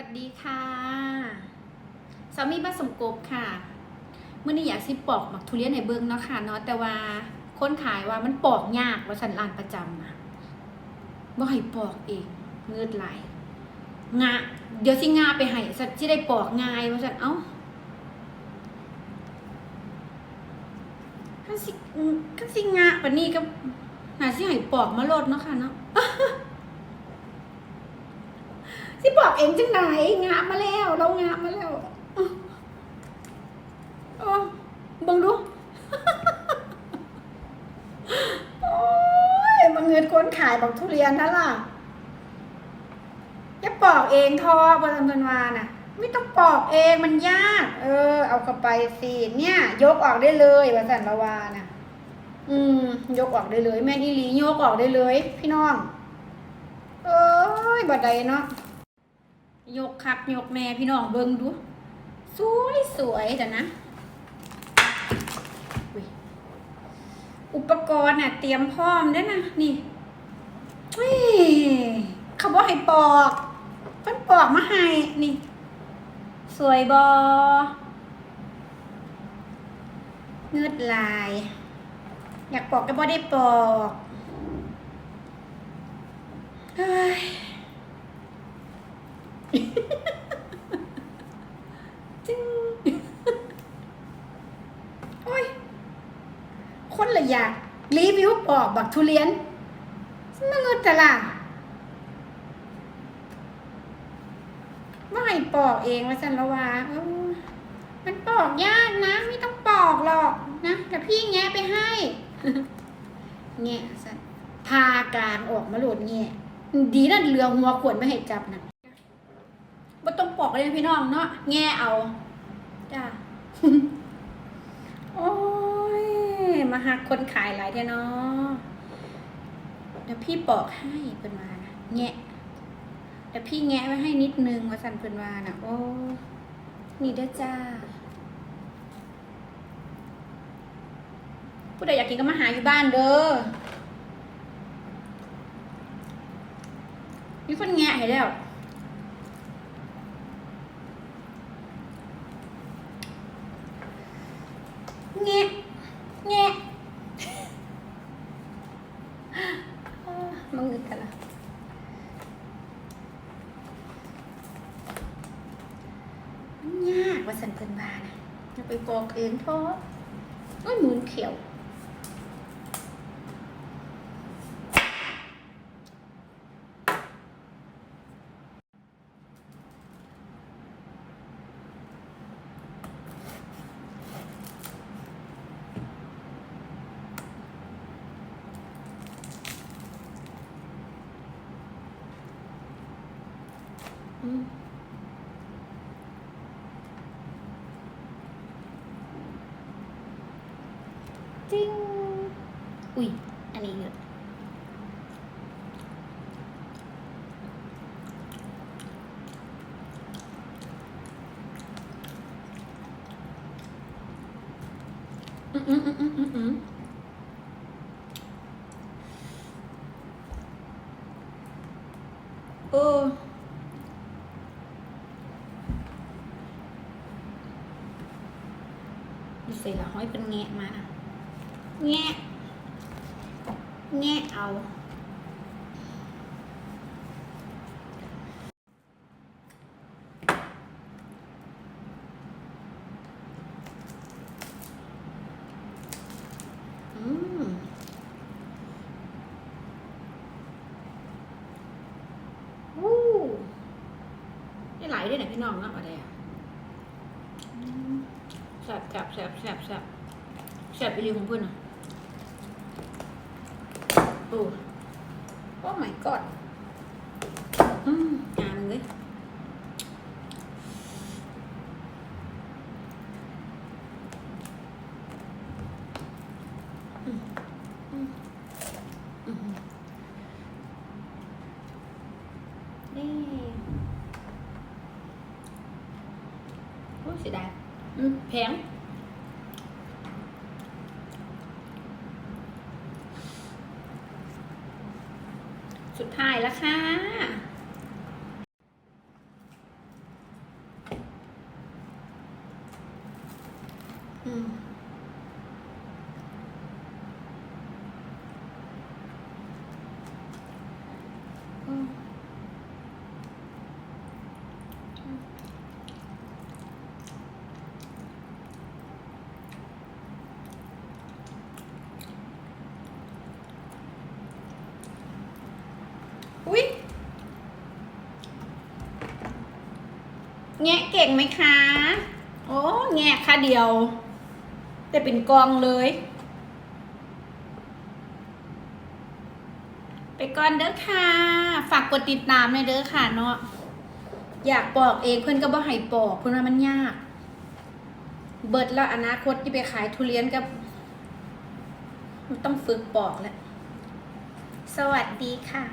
วัสดีค่ะสามีบ้านสมกบค่ะเมื่อนี้อยากสิปอกหมักทุเรียนในเบิ้งเนาะค่ะเนาะแต่ว่าคนขายว่ามันปอกยากว่าสันลานประจำนะบ่ให้ปอกเองเงืดไหลงาเดี๋ยวสิงาไปให้สัตว์ที่ได้ปอกง่ายว่าสันเอ้าขั้นสิขั้นสิงาปนนี้ก็หาสิให้ปอกมาโลดเนาะค่ะเนาะ สิบอกเองจังไหนงามาแล้ว เรางามาแล้วเออบังดูโอ้ยมาเงินคนขายบอกทุเรียนนั่นล่ะจะปอกเองทอบนพันวาน่ะ ไม่ต้องปอกเองมันยาก เออ เอาเข้าไปสิเนี่ย ยกออกได้เลยว่าสันละวาน่ะ อืม ยกออกได้เลย แม่อีลียกออกได้เลย พี่น้อง เอ้ยบัดใดเนาะ ยกคักยกแม่พี่น้องเบิ่งดู สวยสวยจ้ะนะ อุปกรณ์น่ะ เตรียมพร้อมเด้นะนี่เฮ้ยเขาบอกให้ปอกเพิ่นปอกมาให้นี่ สวยบอเงืดลาย อยากปอกก็บ่ได้ปอกเฮ้ย จึง โอ้ย คนละอยากรีวิวปอกบักทุเรียนน่าเงินแต่ละว่าให้ปอกเองว่าสันละวาเออมันปอกยากนะ ไม่ต้องปอกหรอกนะแต่พี่แงะไปให้แงสันพากลางออกมาหลดแงดีนั่นเรือหัวขวนไม่ให้จับนะบ่าต้องปอกเลยพี่น้องเนาะแง่เอาจ้าโอ้ มาหักคนขายหลายเท่เนาะเดี๋ยวพี่ปอกให้เพิ่นมานะแงะเดี๋ยวพี่แงะไว้ให้นิดนึงว่าสันเพิ่นว่านะโอ้นี่เด้อจ้าผู้ใดอยากกินก็มาหาอยู่บ้านเด้อมีคนแงะให้แล้วแงะแงะมึงอึดกันละมันยาก ว่าสันเพิ่นบานะจะไปปอกเองท้อโอ้ยหมุนเขียวอืม จริงอุ้ยอันนี้เยอะอืมอืมอื แงะมานะแงะแงะเอา อืม วู้ได้หลายด้วยนะพี่น้องเนาะอะไรอะแสบแสบแสบแสบแสบแสบไปเรียของเพื่อนอะ โอ้โอ้ my god อืมงานเลยอืมอืมอืมนี่โอ้เสียดายอืมแพง ดท้ายแล้วค่ะอืม อุ๊ยแงะเก่งไหมคะ โอ้แงะค่ะเดียว แต่เป็นกองเลย ไปก่อนเด้อค่ะ ฝากกดติดตามเลยเด้อค่ะเนาะ อยากปอกเองเพื่อนก็บ่ให้ปอกเพื่อนว่ามันยาก เบิดแล้วอนาคตที่ไปขายทุเรียนก็มันต้องฝึกปอกแล้ว สวัสดีค่ะ